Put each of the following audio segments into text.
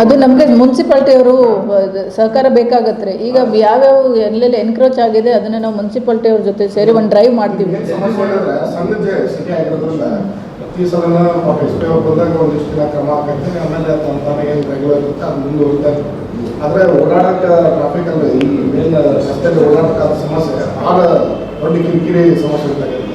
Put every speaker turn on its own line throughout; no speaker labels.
ಅದು ನಮಗೆ ಮುನ್ಸಿಪಾಲ್ಟಿಯವರು ಸಹಕಾರ ಬೇಕಾಗತ್ತೆ ಈಗ ಯಾವ್ಯಾವ ಎಲ್ಲೆಲ್ಲಿ ಎನ್ಕ್ರೋಚ್ ಆಗಿದೆ, ಅದನ್ನ ನಾವು ಮುನ್ಸಿಪಾಲ್ಟಿಯವ್ರ ಜೊತೆ ಸೇರಿ ಒಂದು ಡ್ರೈವ್ ಮಾಡ್ತೀವಿ.
ಸಮಸ್ಯೆ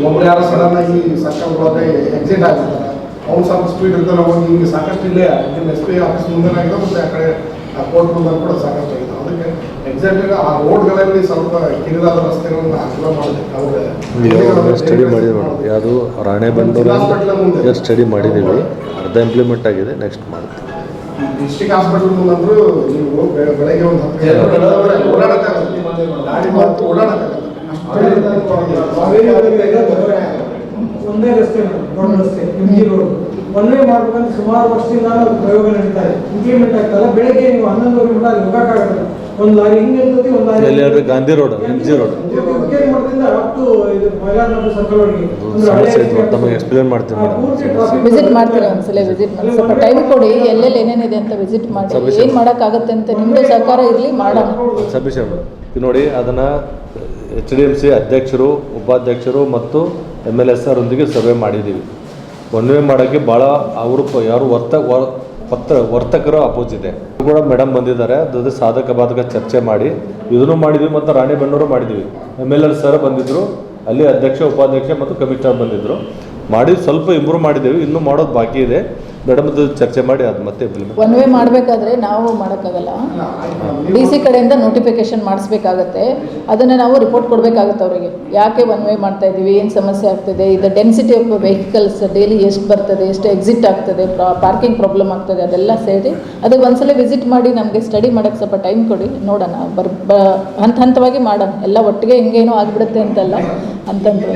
ಒಬ್ರು ಯಾರೋ ಸಡನ್ ಆಗಿ ಸರ್ಕಲ್ ಹೋದ್ರೆ ಎಕ್ಸಿಟ್ ಆಗ್ತಿರ್ತಾರೆ ಅವ್ನು ಸ್ವಲ್ಪ ಸ್ಪೀಡ್ ಇರ್ತಾರೆ ಹೋಗಿ ಹಿಂಗೆ ಸಾಕಷ್ಟು ಇಲ್ಲೇ ನಿಮ್ಮ ಎಸ್ ಪಿ ಆಫೀಸ್ ಮುಂದೆ ಆಗಿದೆ ಮತ್ತು ಆ ಕಡೆ ಆ ಕೋರ್ಟ್ ಮುಂದೆ ಕೂಡ ಸಾಕಷ್ಟು ಆಗಿದೆ ಅದಕ್ಕೆ ಎಕ್ಸಾಕ್ಟ್ ಆ ರೋಡ್ಗಳಲ್ಲಿ ಸ್ವಲ್ಪ ಕಿರಿದಾದ ರಸ್ತೆಗಳನ್ನ ಅಗಲ ಮಾಡಬೇಕು
ಸ್ಟಡಿ ಮಾಡಿದ್ವಿ. ಮೇಡಮ್ ಯಾವುದು ರಾಣೆಬೆನ್ನೂರು ಈಗ ಸ್ಟಡಿ ಮಾಡಿದ್ದೀವಿ. ಅರ್ಧ ಇಂಪ್ಲಿಮೆಂಟ್ ಆಗಿದೆ ನೆಕ್ಸ್ಟ್ ಮಾಡ್ತೀವಿ.
ಡಿಸ್ಟ್ರಿಕ್ಟ್ ಹಾಸ್ಪಿಟಲ್ ಮುಂದಂದ್ರು ನೀವು ಬೆಳಗ್ಗೆ ಒಂದು ಹತ್ತು ಗಂಟೆ ಓಡಾಡಕ್ಕಾಗಲ್ಲ. ಗಾಡಿ
ಒಂದೇ ರಸ್ತೆ ಮೇಡಮ್, ದೊಡ್ಡ ರಸ್ತೆ ಎಂ ಜಿ ರೋಡ್ ಒಂದೇ ಮಾಡ್ಬೇಕಂತ ಸುಮಾರು ವರ್ಷದಿಂದ ಪ್ರಯೋಗ ಪ್ರಯೋಗ ಇದೆ. ಇಂಪ್ಲಿಮೆಂಟ್ ಆಗ್ತಲ್ಲ ಬೆಳಗ್ಗೆ ನೀವು ಹನ್ನೊಂದುವರೆ ಕೂಡ ಅಲ್ಲಿ ಹೋಗಕ್ಕಾಗಲ್ಲ ಒಂದು ಲಾರಿ ಹಿಂಗೆ ಇರ್ತದೆ ಒಂದು lorry
Gandhi road MG road.
ಮಠದಿಂದ ಅಪ್ ಟು ಇದು ಮೈಲಾರನಗರ ಸರ್ಕಲ್
ಇತ್ತು. ತಮಗೆ ಎಕ್ಸ್ಪ್ಲೇನ್ ಮಾಡ್ತೀನಿ
ಪೂರ್ತಿ
ವಿಸಿಟ್ ಮಾಡ್ತೀರಾ ಒಂದ್ಸಲ ವಿಸಿಟ್ ಮಾಡಿ. ಸ್ವಲ್ಪ ಟೈಮ್ ಕೊಡಿ. ಎಲ್ಲೆಲ್ಲಿ ಏನೇನಿದೆ ಅಂತ ವಿಸಿಟ್ ಮಾಡಿ. ಏನು ಮಾಡೋಕ್ಕಾಗುತ್ತೆ ಅಂತ ನಿಮ್ಮದು ಸಹಕಾರ ಇರಲಿ ಮಾಡೋಣ.
ಸಬ್ಮಿಷನ್ ಈಗ ನೋಡಿ ಅದನ್ನು ಎಚ್ ಡಿ ಎಂ ಸಿ ಅಧ್ಯಕ್ಷರು, ಉಪಾಧ್ಯಕ್ಷರು ಮತ್ತು ಎಂ ಎಲ್ ಎಸ್ ಅವರೊಂದಿಗೆ ಸರ್ವೆ ಮಾಡಿದ್ದೀವಿ. ಒನ್ ವೇ ಮಾಡೋಕ್ಕೆ ಭಾಳ ಅವರು ಯಾರು ವರ್ತ ವರ್ ಪತ್ರ, ವರ್ತಕರು ಇದೆ. ಕೂಡ ಮೇಡಮ್ ಬಂದಿದ್ದಾರೆ ಅದ್ರ ಸಾಧಕ ಬಾಧಕ ಚರ್ಚೆ ಮಾಡಿ. ಇದನ್ನು ಮಾಡಿದ್ವಿ ಮತ್ತು ರಾಣಿಬೆನ್ನೂರು ಮಾಡಿದ್ವಿ. ಎಂ ಎಲ್ ಎಲ್ ಸರ್ ಬಂದಿದ್ದರು ಅಲ್ಲಿ ಅಧ್ಯಕ್ಷ, ಉಪಾಧ್ಯಕ್ಷ ಮತ್ತು ಕಮಿಷನರ್ ಬಂದಿದ್ದರು ಮಾಡಿ ಸ್ವಲ್ಪ ಇಂಪ್ರೂವ್ ಮಾಡಿದ್ದೇವೆ, ಇನ್ನೂ ಮಾಡೋದು ಬಾಕಿ ಇದೆ. ಮೇಡಮ್ ಚರ್ಚೆ ಮಾಡಿ ಅದು ಮತ್ತೆ
ಒನ್ ವೇ ಮಾಡಬೇಕಾದ್ರೆ ನಾವು ಮಾಡೋಕ್ಕಾಗಲ್ಲ. ಡಿ ಸಿ ಕಡೆಯಿಂದ ನೋಟಿಫಿಕೇಶನ್ ಮಾಡಿಸ್ಬೇಕಾಗತ್ತೆ. ಅದನ್ನು ನಾವು ರಿಪೋರ್ಟ್ ಕೊಡಬೇಕಾಗುತ್ತೆ ಅವರಿಗೆ. ಯಾಕೆ ಒನ್ ವೇ ಮಾಡ್ತಾ ಇದ್ದೀವಿ ಏನು ಸಮಸ್ಯೆ ಆಗ್ತದೆ? ಇದು ಡೆನ್ಸಿಟಿ ಆಫ್ ವೆಹಿಕಲ್ಸ್ ಡೈಲಿ ಎಷ್ಟು ಬರ್ತದೆ? ಎಷ್ಟು ಎಕ್ಸಿಟ್ ಆಗ್ತದೆ? ಪಾರ್ಕಿಂಗ್ ಪ್ರಾಬ್ಲಮ್ ಆಗ್ತದೆ? ಅದೆಲ್ಲ ಸೇರಿ ಅದಕ್ಕೆ ಒಂದ್ಸಲ ವಿಸಿಟ್ ಮಾಡಿ ನಮಗೆ ಸ್ಟಡಿ ಮಾಡೋಕ್ಕೆ ಸ್ವಲ್ಪ ಟೈಮ್ ಕೊಡಿ. ನೋಡೋಣ. ಬರ್ ಹಂತ ಹಂತವಾಗಿ ಮಾಡೋಣ. ಎಲ್ಲ ಒಟ್ಟಿಗೆ ಹಿಂಗೇನೋ ಆಗಿಬಿಡುತ್ತೆ ಅಂತಲ್ಲ. ಅಂತಂದ್ರೆ